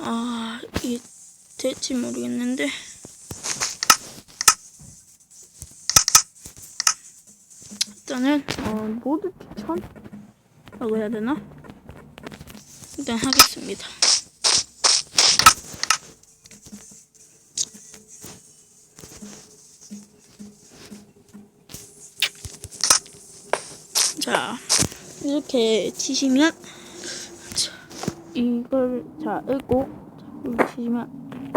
아, 이 될지 모르겠는데. 일단은 어, 모두 추천 라고 해야 되나? 일단 하겠습니다. 자, 이렇게 치시면 자, 이걸 자 읽고 자, 치시면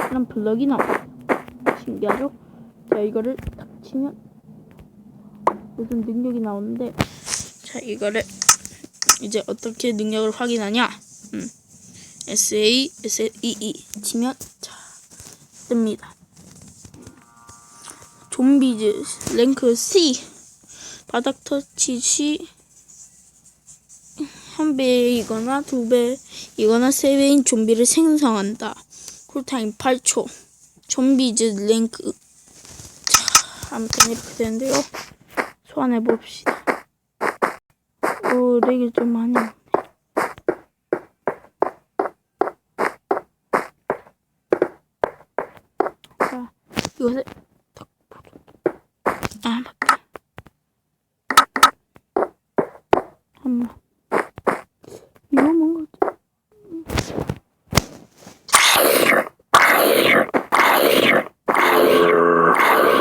이런 블럭이 나와요. 신기하죠? 자, 이거를 딱 치면 무슨 능력이 나오는데 자, 이거를 이제 어떻게 능력을 확인하냐? 음. SA, SEE 치면 자, 뜹니다. 좀비즈 랭크 C 바닥 터치 시 한 배이거나 두 배이거나 세 배인 좀비를 생성한다. 쿨타임 8초. 좀비즈 랭크. 자, 아무튼 이렇게 되는데요. 소환해 봅시다. 오, 렉이 좀 많이. 자, 이것을 딱. 아, 맞다. 한번. 이거 뭔가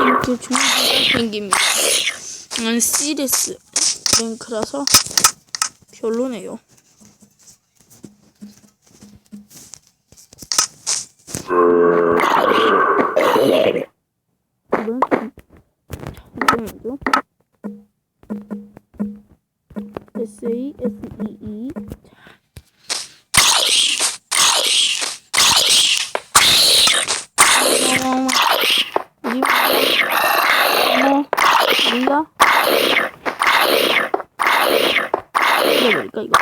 이렇게 종류가 생깁니다. 난 시리스 랭크라서 별로네요. 이건 좀 잠깐만요. S A S E E 어머, 어디 어머, 어디가? 이거 뭘까 이거?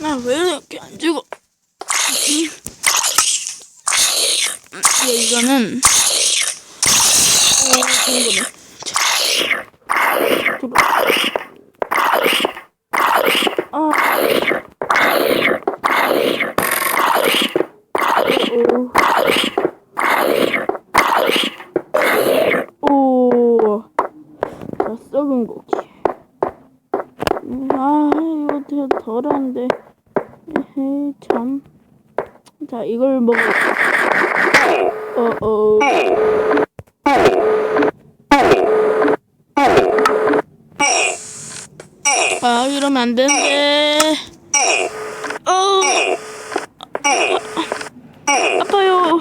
나왜 이렇게 안 죽어? 예, 이거는 어. 오. 오. 자, 썩은 고기. 음, 아, 이거 되게 덜한데. 에헤, 참. 자, 이걸 먹어. 어, 어. 아, 이러면 안 되는데. 어. 아, 아파요.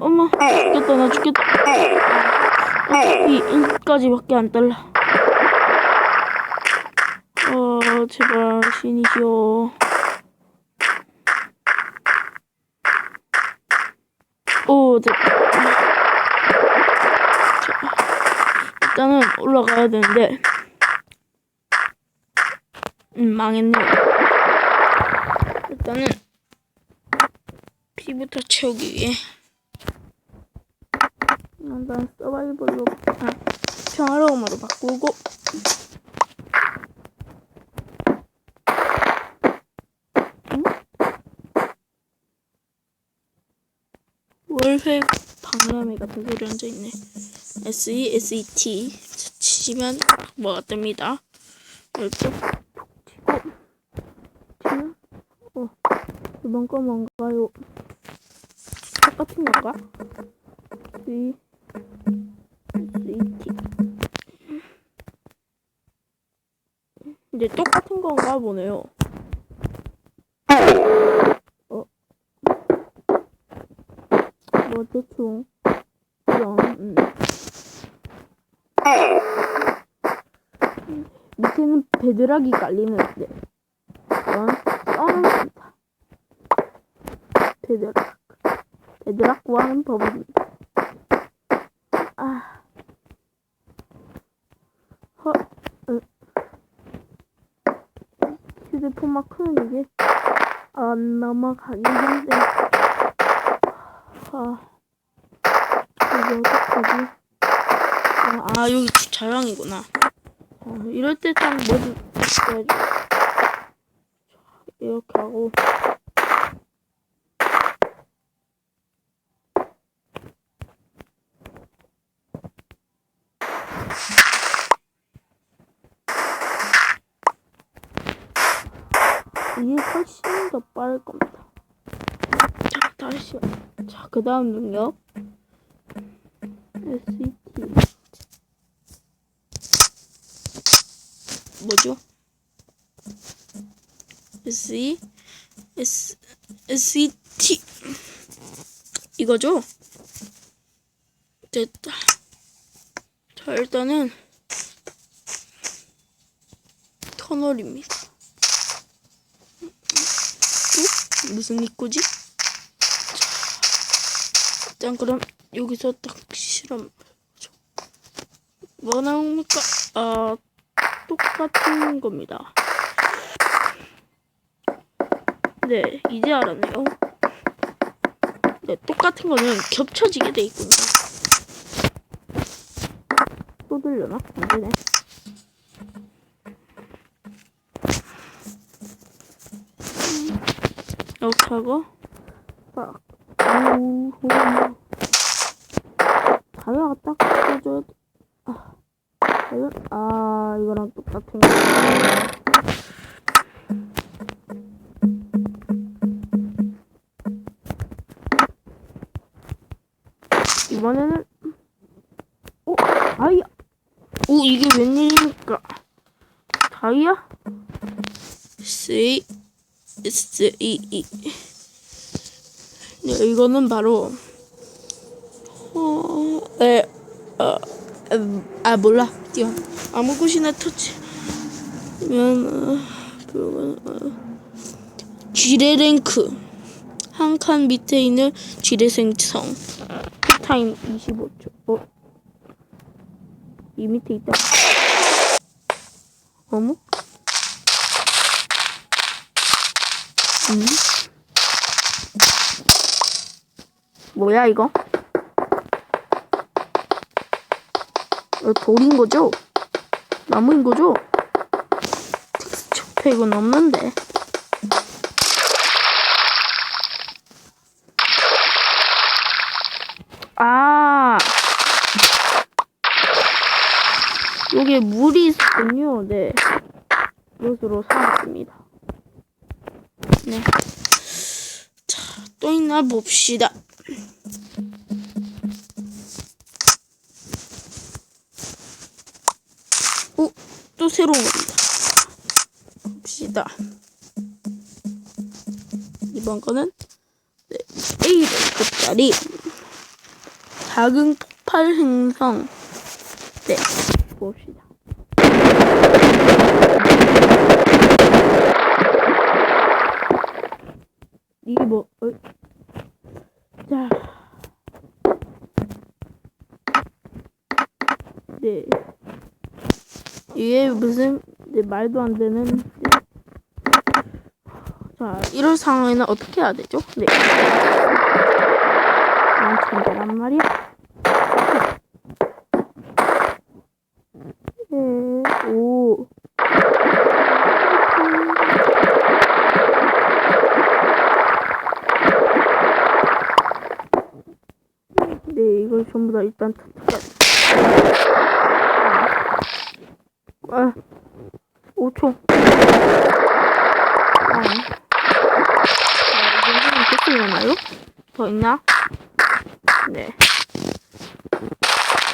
엄마, 죽겠다, 나 죽겠다. 이 1까지밖에 안 달라. 어, 제발, 신이시여. 오, 됐다. 자, 일단은 올라가야 되는데. 음, 망했네요. 일단은 피부터 채우기 위해 일단 서바이벌로 아, 평화로움으로 바꾸고 방람회 같은 소리 앉아 있네. S E S E T 치시면 뭐가 뜹니다. 이렇게 치면 어 이번 거 뭔가요? 똑같은 건가? C S E T 이제 똑같은 건가 보네요. 어. 뭐 대충 그런 음. 밑에는 베드락이 깔리는데 이건 써는 겁니다. 베드락 베드락 구하는 법입니다. 아, 허, 으. 휴대폰 마크는 이게 안 넘어가긴 한데 아, 이게 어떡하지? 아, 아, 여기 주차장이구나. 아, 이럴 때 딱. 자, 이렇게 하고. 이게 훨씬 더 빠를 겁니다. 자, 다시. 자, 그 다음 능력. SET. 뭐죠? SE, S, SET. 이거죠? 됐다. 자, 일단은 터널입니다. 어? 무슨 입구지? 일단 그럼 여기서 딱 실험 뭐 나옵니까? 아 똑같은 겁니다. 네 이제 알았네요. 네 똑같은 거는 겹쳐지게 돼 있군요. 또 들려나? 안 되네. 음, 이렇게 하고 딱 오호 다이아가 딱 꽂아줘야 돼. 아, 아, 이거랑 똑같은 거. 이번에는, 오, 다이아. 오, 이게 웬일입니까? 다이아? E, E. 네, 이거는 바로, 어, 에, 어, 음, 아 몰라 뛰어 아무 곳이나 터치면 어, 그러면 어, 지뢰 랭크 한 칸 밑에 있는 지뢰 생성 타임 25초 어? 이 밑에 있다 어머? 음? 뭐야 이거? 이거 돌인 거죠? 나무인 거죠? 텍스처 팩은 없는데. 아. 여기에 물이 있군요. 네. 이것으로 살았습니다. 네. 자, 또 있나 봅시다. 또 새로운 겁니다. 봅시다. 이번 거는 네, A 랭크짜리 작은 폭발 행성. 네, 봅시다. 이게 뭐? 어? 자, 네. 이게 무슨 네, 말도 안 되는 네. 자 이런 상황에는 어떻게 해야 되죠? 네. 난 천재란 말이야. 네, 오. 네, 이걸 전부 다 일단 터뜨려. 아, 5초. 아. 자, 이제 계속 일어나요? 더 있나? 네.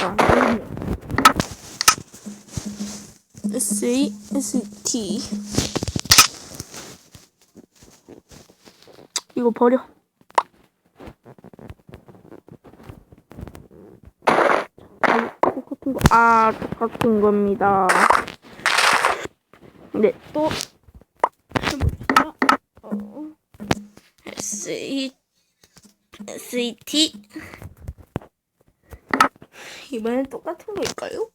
아, 네. S A S T 이거 버려. 아, 똑같은 거. 아, 똑같은 겁니다. 네, 또 해봅시다. 어, S E S E T 이번엔 똑같은 거일까요?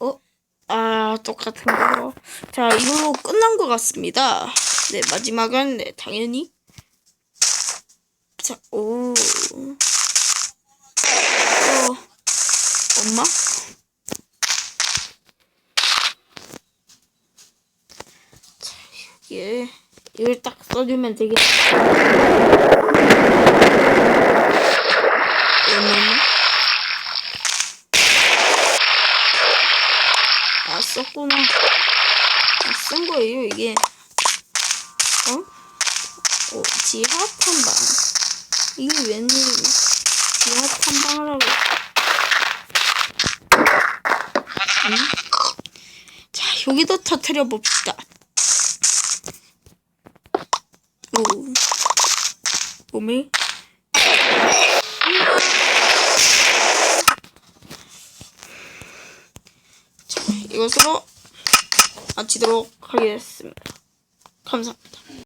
어? 아, 똑같은 거. 자, 이걸로 끝난 것 같습니다. 네, 마지막은 네, 당연히 자, 오. 어. 엄마? 자, 여기에 이걸 딱 써주면 되겠다. 아, 썼구나. 아, 쓴 거예요, 이게. 어? 어, 지하 탐방. 이게 웬일이야. 지하 탐방을 하고. 응? 자, 여기도 터트려 봅시다. 오. 오메? 자, 이것으로 마치도록 하겠습니다. 감사합니다.